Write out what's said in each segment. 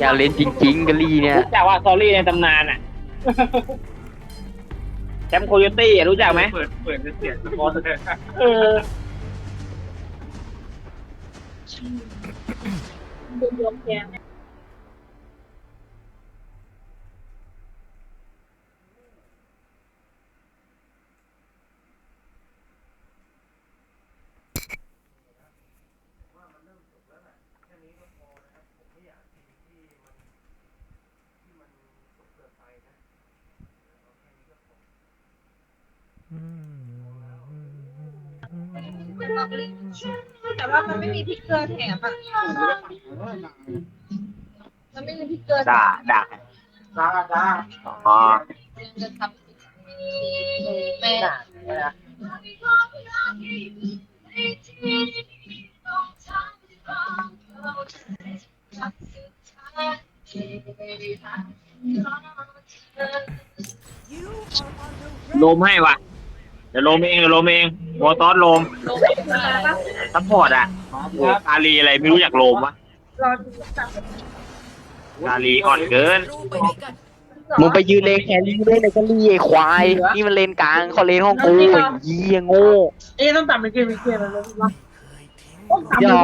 อยากเล่นจริงๆกะลี่เนี่ย รู้จักว่าซอรี่ในตำนานอะ แชมป์โคโยตี้อะรู้จักไหม เปิดเปิดเสียงสปอร์ตเลยเออ แต่ว่ามันไม่มีพริกเกลือแถมอะมันไม่มีพริกเกลือด่าด่าจ้าจ้าอ๋อจะทำแม่ลมให้ว่ะเดี๋ยวลมเองเดี๋ยวลมเองโมตอสลมลงไปมาปะ ซัพพอร์ตอะโอ้กาลีอะไรไม่รู้อยากโลมวะรอดูจับกาลีอ่อนเกิน มึงไปยืนเลนแครี่ได้เลยกะลี่ไอ้ควาย นี่มันเลนกลางเขาเลนห้องกูไอ้เหี้ยโง่เอ๊ะต้องตัดเป็นเกมเป็นเกมอะไรวะอย่า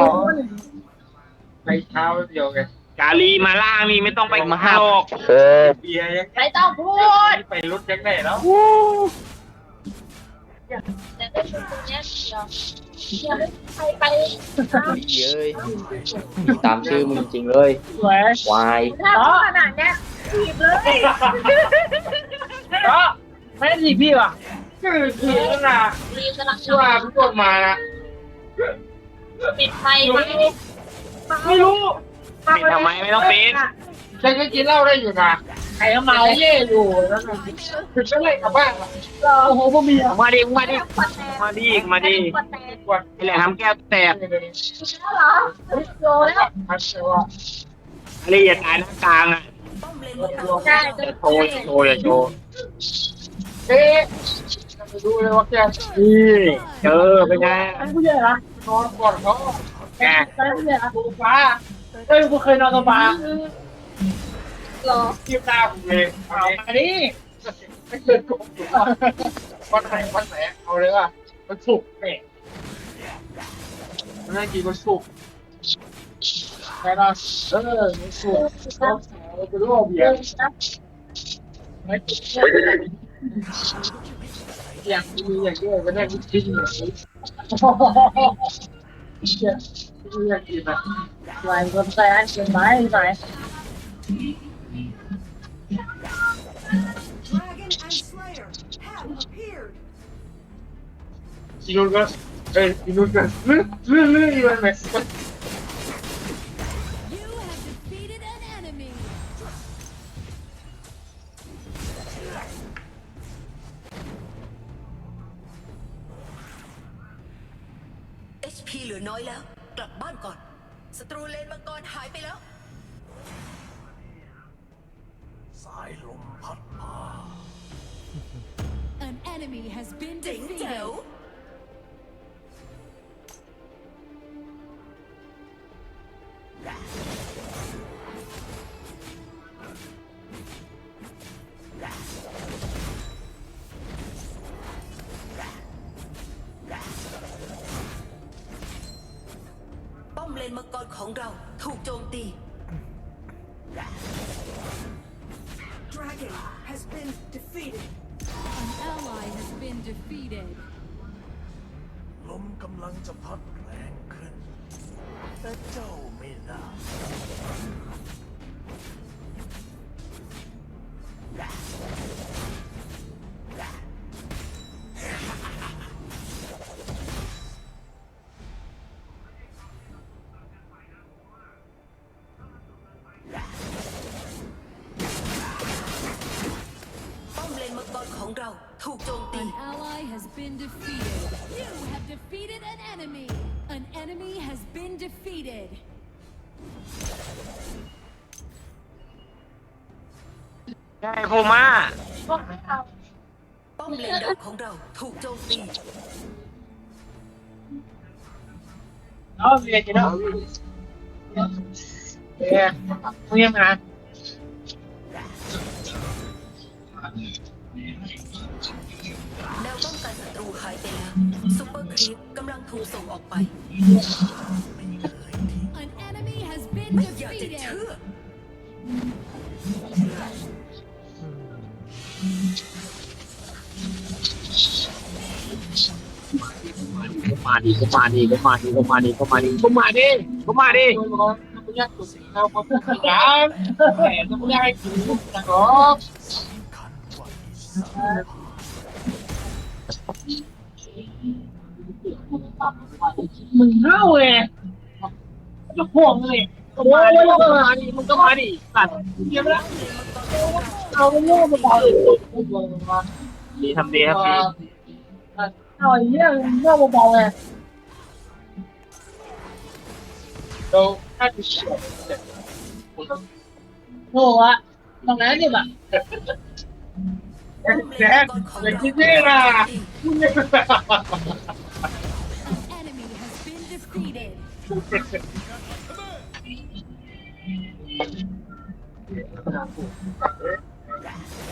ไปเช้าเดียวไงกาลีมาล่างนี่ไม่ต้องไปมาห้าโลกโอ้เบียร์ยังไม่ต้องพูดไปรถยังไงแล้ว แต่ก็ชุดตรงเนี้ยเดี๋ยวเดี๋ยวใครไปเย้ยตามชื่อมึงจริงเลยสวยวายถ้าขนาดเนี้ยถีบเลยก็ไม่ไดีพี่ว่ะคือคือนะถีบสลักชื่ว่าพี่กดมานะปิดไฟไหมไม่รู้ปิดทำไมไม่ต้องปิดฉันก็กินเหล้าได้อยู่นะ ใครก็เมาเย่อยู่แล้วนะคือฉันเลยกลับบ้านโอ้โหพ่อมีอะมาดิมาดิขวดแตกมาดิมาดิขวดแตกวันไอ้แหละทำแก้วแตกแล้วเหรอโยแล้วพัชว่ากาลีอย่าตายหน้ากลางอะใช่อย่าโชว์อย่าโชว์อย่าโชว์เอ๊ะไปดูเลยว่าแกนี่เจอเป็นไงผู้ใหญ่ละนอนก่อนเขาแกใช่ผู้ใหญ่ละโซฟาเอ้ยกูเคยนอนโซฟาห รอทีมหน้าผมเลยเอาอันนี้ไม่เคยโกงวันไหนวันไหนเอาเลยว่ะวันศุกร์เนี่ยมันน่ากินวันศุกร์ใช่ป่ะเออวันศุกร์เขาไปรู้ว่าเบียร์ไม่อยากมีอย่างเดียวก็ได้กินที่นี่อยากกินอะลายคนแซ่เป็นไม้ไหน อีนุ่นก็ ป้อมเลนมังกรของเราถูกโจมตี ใช่พูม่าป้อมเลนดอกของเราถูกโจมตีเอาเบียร์กินแล้วเอ๊ะเงียบนะแนวป้องกันศัตรูหายไปแล้วซูเปอร์ครีปกำลังถูกส่งออกไป มาดีก็มาดีก็มาดีก็มาดีก็มาดีก็มาดีก็มาดีก็มาดีมึงเน่าเลยจะพ่วงเลยก็มาดิก็มาดิมึงก็มาดิสัตว์เยี่ยมแล้วเอาเรื่องมาบอกเลยดีทำดีครับดี เอาไอ้เรื่องเรื่องมาบอกเลยเราถ้าจะเชื่อโหอะตรงนั้นนี่แบบแจ๊คอย่าคิดนี่นะคุณเนี่ย An enemy has been defeated.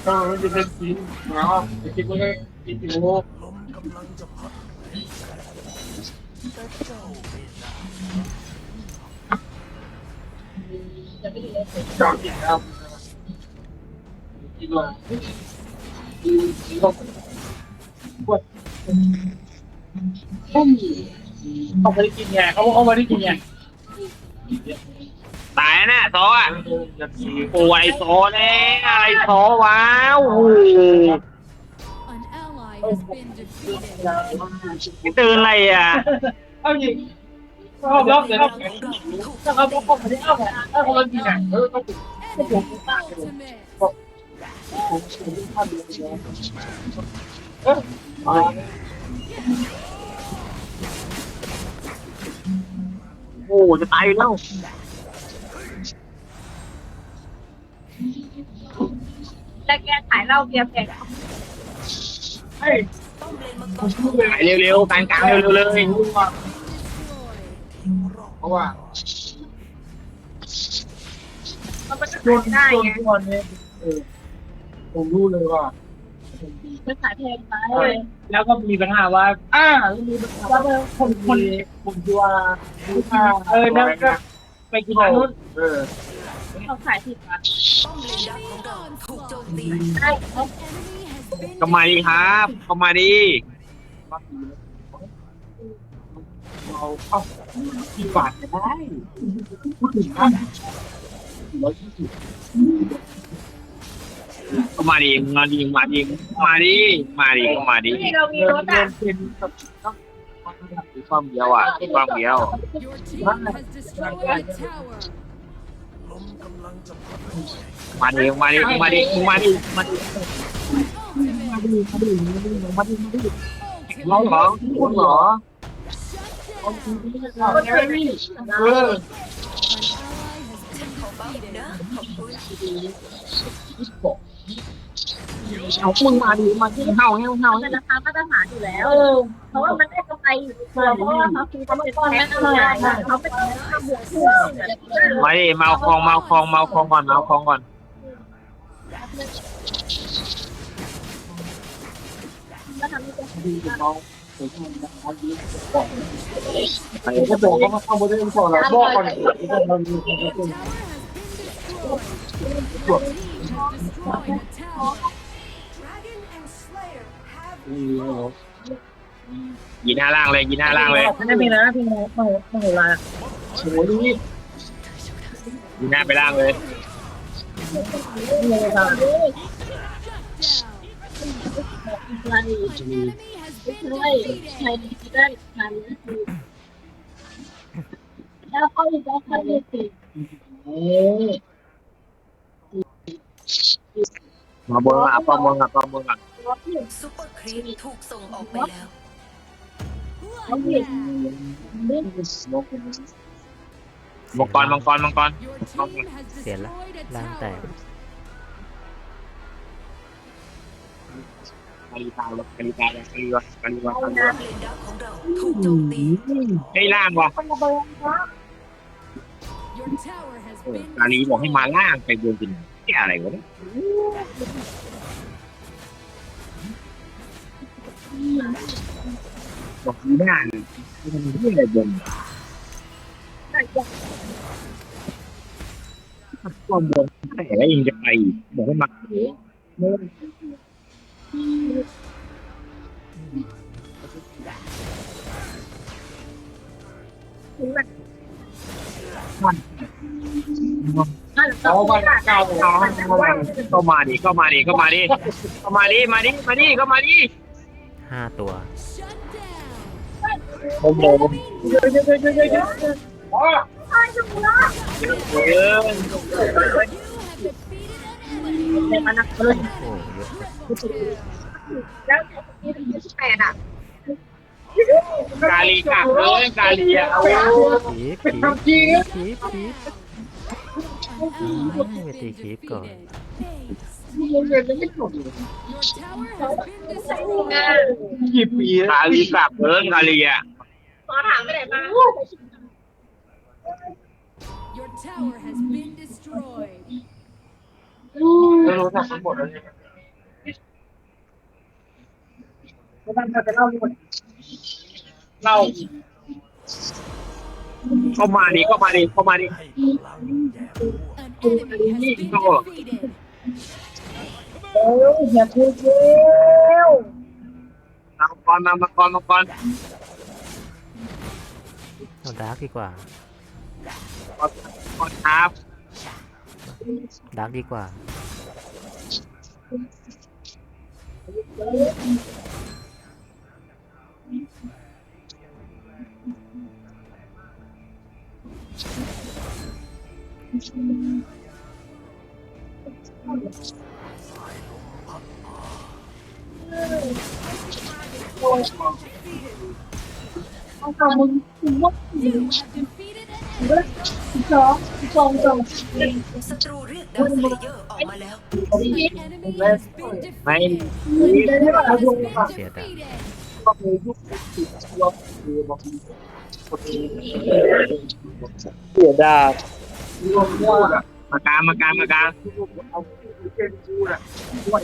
เออจะเป็นสีนะจะคิดว่าคิดอยู่ลมกำลังจะพัดแต่เจ้าไม่ได้จอดอีกแล้วคิดว่าเขาเขาไม่ได้กินไงเขาเขาไม่ได้กินไงตายแน่โซอะโอ้ยโซเลยอะไรโซว้าว has been defeated. ตื่นอะไรอะ เอาจริงเขาบล็อกเลยเขาถ้าเขาบล็อกเขาไม่ได้เอาไงถ้าเขากินไงเออต้อง Enemy ultimate. ผมผมทำเลยเออโอ้จะตายอยู่แล้วแต่แกขายเหล้าเบียร์แพง เฮ้ยป้อมเลนมังกผมรพูดเลยไปเร็วๆกลางกลางๆเร็วๆเลย Destroyed. เพราะว่ามันก็จะโดขานยโดได้นไงทุกวันนี้เออผมรู้เลยว่ามันขายแพงไปแล้วก็มีปัญหาว่าอ่ามีปัญหาว่าคนคนผมดูว่าเออนั่นก็ไปกินร้านนู้นเออเขาขายผิดร้านป้อมเลนดักของเราถูกโจมตี ใช่เขา Enemy has been ก็มาดีครับก็มาดีเราเข้ากี่บาทได้พูดถึงนะร้อยยี่สิบก็มาดีมาดีมาดีมาดีมาดีก็มาดีนี่เรามีรถอะเป็นกับความเดียวอะความเดียว Your team has destroyed a tower. ลมกำลังจะพัดแรงมาดี มาดีมาดีมาดีมาดี Ultimate. ร้องเหรอพูดเหรอ Shut down. ก็ใช่นี่เออ An ally has been นะ defeated. ขอบคุณเอามึงมาดีมาดีเห่าเห่าเห่ามันราคามาตรฐานอยู่แล้ว เพราะว่ามันได้กำไรอยู่เพราะว่าเขาคือเขาเป็นแค่อะไรเขาเป็นทำบวกเพื่มาดิเมาคลองเมาคลองเมาคลองก่อนเมาคลองก่อน กับน้องผมทำนะครับดีผมก็บอกว่ามาทำโมเดลก่อนแล้วบอกก่อนที่จะมาดูกัน Tower has been destroyed. Your team has destroyed a tower. ยินหน้าล่างเลยยินหน้าล่างเลยไม่มีนะพี่โมโมโมโหลาโหนี่ยินหน้าไปล่างเลย นี่เลยครับอะไร An enemy has been ใช่ใช้ defeated. ได้ทันแล้วก็อีกแล้วค่ะที่สี่โอ้มาบนอะปอมบนอะปอมบนอะซูเปอร์ครีปถูกส่งออกไปแล้วมังกรมังกรมังกร Your team has destroyed a tower. กาลีตา กาลีตายกาลีวะกาลีวะป้อลนดักของเราถูกโจมตี ไอ้ล่างวะคนระเบิดนะ Your tower has เออ been กาลีบอกให้มาล่างไปบนกินแค่อะไรวะเนี่ยบอกดีหน้าเลยมันเรื่องอะไรบนก็บนแต่แล้วยังจะไปบอกให้มาโอ้มัน เอาบ้านเก่าเอาเข้ามาดิเข้ามาดิเข้ามาดิเข้ามาดิมาดิมาดิเข้ามาดิห้าตัว shut down. ผมโดนเยอะเยอะเยอะเยอะเยอะอ๋อเออ You ในนาคตโอ้เยอะแล้วยี่สิบแปดอะกาลีกะเลยกาลีอะเอาคีบคีบคีบคีบคีบไปตีคีก่อนกี่ปีกาลีกะเลยกาลีอะขอถามไปไหนมา Your tower has been destroyed. ไม่รู้จักทั้งหมดแล้วเนี่ยไม่ต้องจะเล่าหมดเล่าเข้ามาดิเข้ามาดิเข้ามาดิให้พลังแย่พวก An enemy has been Oh. defeated. เอออย่าพูดเร็วมาก่อนมามาก่อนมาก่อนเอาดาร์กดีกว่าก่อนครับ ดาร์กดีกว่าเอาต่อมึงถึงว่า You have defeated an enemy. สองสองสองศัตรูเรียกดาวสเลเยอร์ออกมาแล้ว An enemy has been defeated. ไม่ An enemy has been Shit. defeated. ก็มียุคติดตัวคือบอกเสียดายรวมว่าแบบมากลางมากลางมากลางเอาเป็นกูน่ะด้วย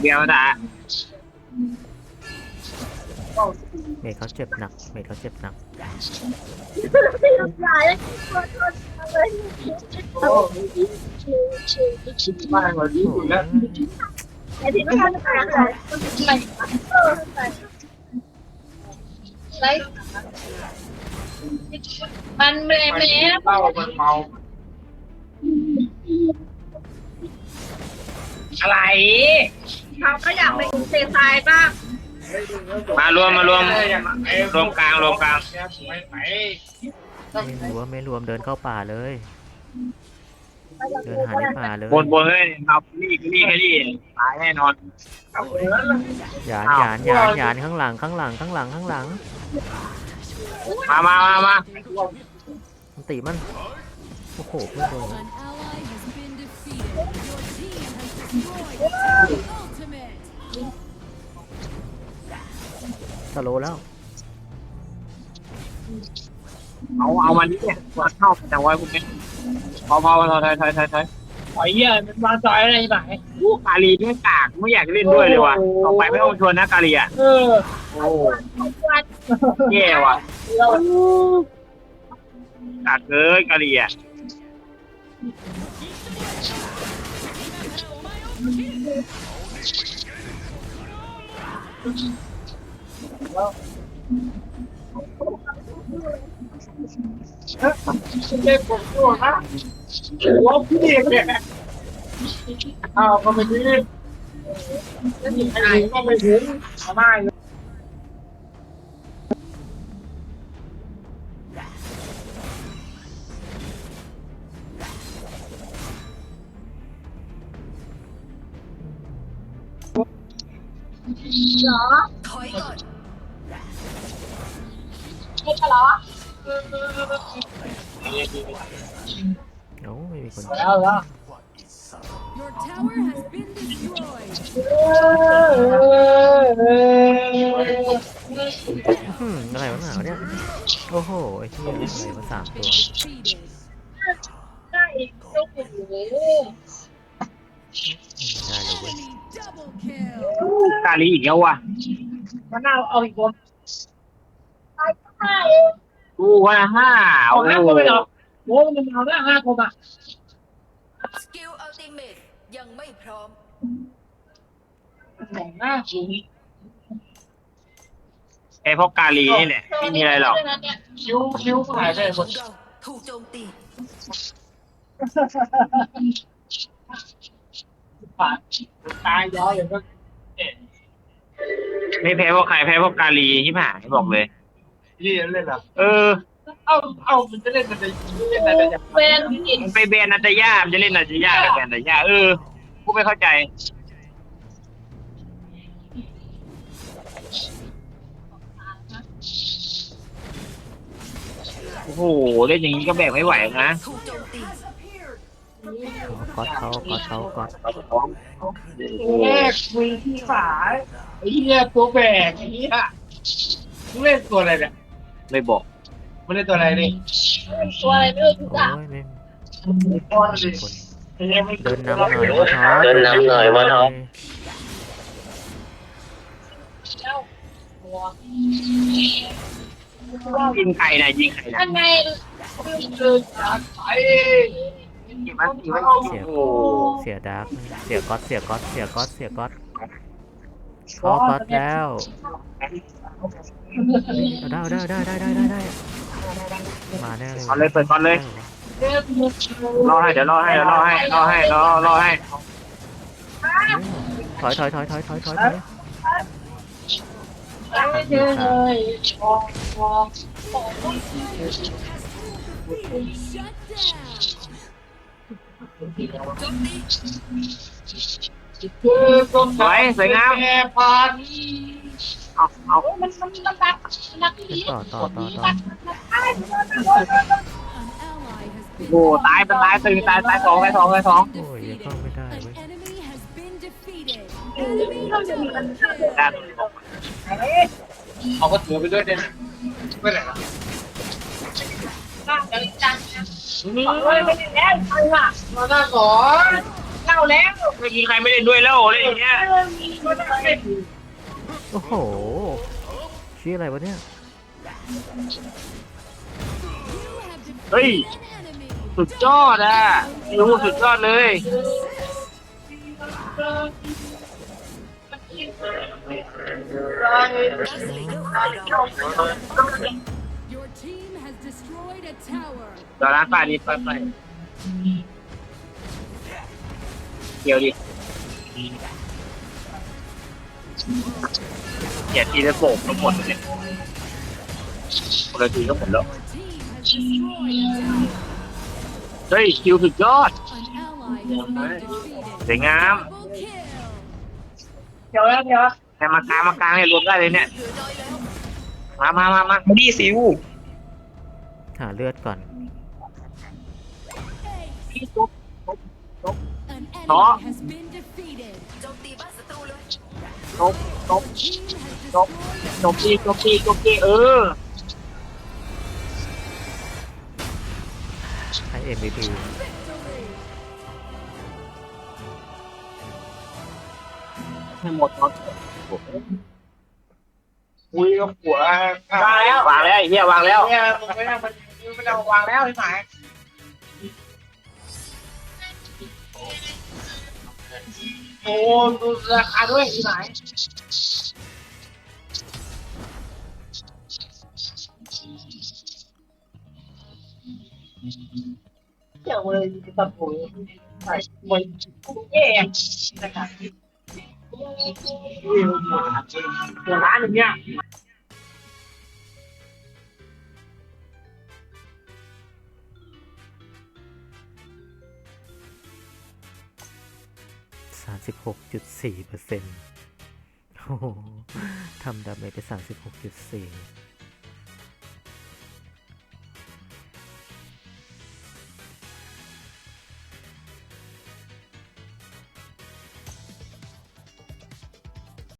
เดียวนะ เมดเขาเจ็บหนักเมดเขาเจ็บหนักที่ทำลายขอโทษเลยโอ้ชิบมากกว่านี้โอ้อยู่แล้วไอ้ที่ไม่ทำอะไรอะไรเออไรมันแม่แม่เล่ามันเมา อะไร เขาก็อยากไปเซทายบ้าง มารวมมารวมรวมกลางรวมกลางไม่ไปไม่รวมไม่รวมเดินเข้าป่าเลย เดินหาในป่าเลยบนบนเลยเอานี่นี่แค่นี่ตายแน่นอนหยานหยานหยานหยานข้างหลังข้างหลังข้างหลังข้างหลังมามามามามันตีมันโอ้โหเพื่อนโดน สโลว์แล้ว เอาเอามันนี่เนี่ยมาเข้าแต่ว่าพวกนี้พอพอพอถอยถอยถอยถอยไอ้เหี้ยมันมาซอยอะไรไหนผู้กาลีไม่กากไม่อยากเล่นด้วยเลยว่ะต่อไปไม่ต้องชวนนะกาลีอะเออโอ้แย่ว่ะเรากากเกินกาลีอะ แล้วเล่นผมตัวนะหัวพี่เนี่ยอ้าวก็ไม่ดีไอ้ก็ไม่ถึงมาได้ แล้วแล้วว่าอิสระ Your tower has been destroyed. อืมอะไรวะหนาวะเนี่ย โอ้โห ไอ้เหี้ยเลยมาสามตัว Defeated. ได้ลูกหมูได้เลยเว้ย Enemy double kill. กาลีอีกแล้วว่ะมันน่าเอาอีกคนกูว่าห้าเอาโอ้ห้าโหคนไปเหรอโอ้มันเอาได้ห้าคนอะ สกิลอัลติเมทยังไม่พร้อมสองหน้าสูงไอ้พวกกาลีนี่แหละไม่มีอะไรหรอกคิ้วคิ้วหายไปหมขอดงเราถูกโจมตี ปากตายย้อยเลยก็ไม่แพ้พวกใครแพ้พวกกาลีที่ผ่านบอกเลยยี่เล่นเหรอเออ เอ้าเอ้ามันจะเล่นมันจะเล่นอะไรจะเวลาที่มันไปแบนนาตาย่ามันจะเล่นนาตาย่ากับแบนนาตาย่าเออกูไม่เข้าใจ โอ้โหเล่นอย่างนี้ก็แบกไม่ไหวนะถูกโจมตีก๊อตเขาก๊อตเขาก๊อตแรกคุยที่ฝายไอ้เหี้ยตัวแบกไอ้เหี้ยมึงเล่นตัวอะไรเนี่ยไม่บอก มันเล่นตัวอะไรนี่ตัวอะไรไม่รู้ทุกโอ้อย่างยไม่ก้อนดิคนไอ้เหี้ยไม่เดินนำหน่อยวะท็อปเดินนำหน่อยวะท็อปยิงใครนะยิงใครนะอันไงเดินจากไปยิงมันยิงมันเสียโอ้โหเสียดาร์กเสียก๊อตเสียก๊อตเสียก๊อตเสียก๊อตเขาก๊อตแล้วเอาได้เอาได้ได้ได้ได้ได้ มาแน่เลยเอาเลยเปิดก่อนเลย รอให้เดี๋ยวรอให้เดี๋ยวรอให้รอให้รอรอให้ถอยถอยถอยถอยถอยถอยถอยไม่เจอเลยมองมอง Shut down. คือต้นสวยสวยงามแพรพัน เอาเอามันมันมันดักนักนี้ต่อต่อต่อต่อโอ้ตายมันตายตึงตายตายสองตายสองตายสองโอ้ยยังเข้าไม่ได้เว้ย enemy has been defeated. Enemy double ด้านเอาก็ถือไปด้วยเนี่ยไม่ไหนล่ะเดี๋ยวจังเฮ้ยไม่ได้แล้วใครล่ะมาหน้าก่อนเล่าแล้วไม่มีใครไม่เล่นด้วยแล้วเล่นอย่างเงี้ยโอ้โห ชื่อะไรวะเนี่ย เฮ้ย สุดยอดอะรู้สุดยอดเลย Your team has destroyed a tower. ตอนร้านป้านี้ไปไปเกี่ยวดิ เกียรทีจะโบกทั้งหมดเลยคนละทีก็หมดแล้ว Your team has destroyed a tower. เฮ้ยคิวสุดยอด An ally has been defeated. สวยงาม Double kill. เดี๋ยวแล้วเดี๋ยวแต่มากลางมากลางเนี่ยรวมได้เลยเนี่ย มามามามาดีสิวหาเลือดก่อน An Đó. enemy has been defeated. โจมตีบ้านศัตรูเลยจบ จบ Team has Đó. destroyed จบดีจบดีจบดีเออให้ MVP victory. ให้หมดเนาะคุยกับผัววางแล้ววางแล้วไอ้เหี้ยวางแล้วเนี่ยมึงไม่ต้องมันไม่ต้องวางแล้วใช่ไหมโอ้ดูราคาด้วยที่ไหนเดี๋ยวเลยตัดผมใส่มันแย่นะครับหัวร้านอย่างเงี้ยสามสิบหกจุดสี่เปอร์เซ็นต์โอ้โหทำดาเมจไปสามสิบหกจุดสี่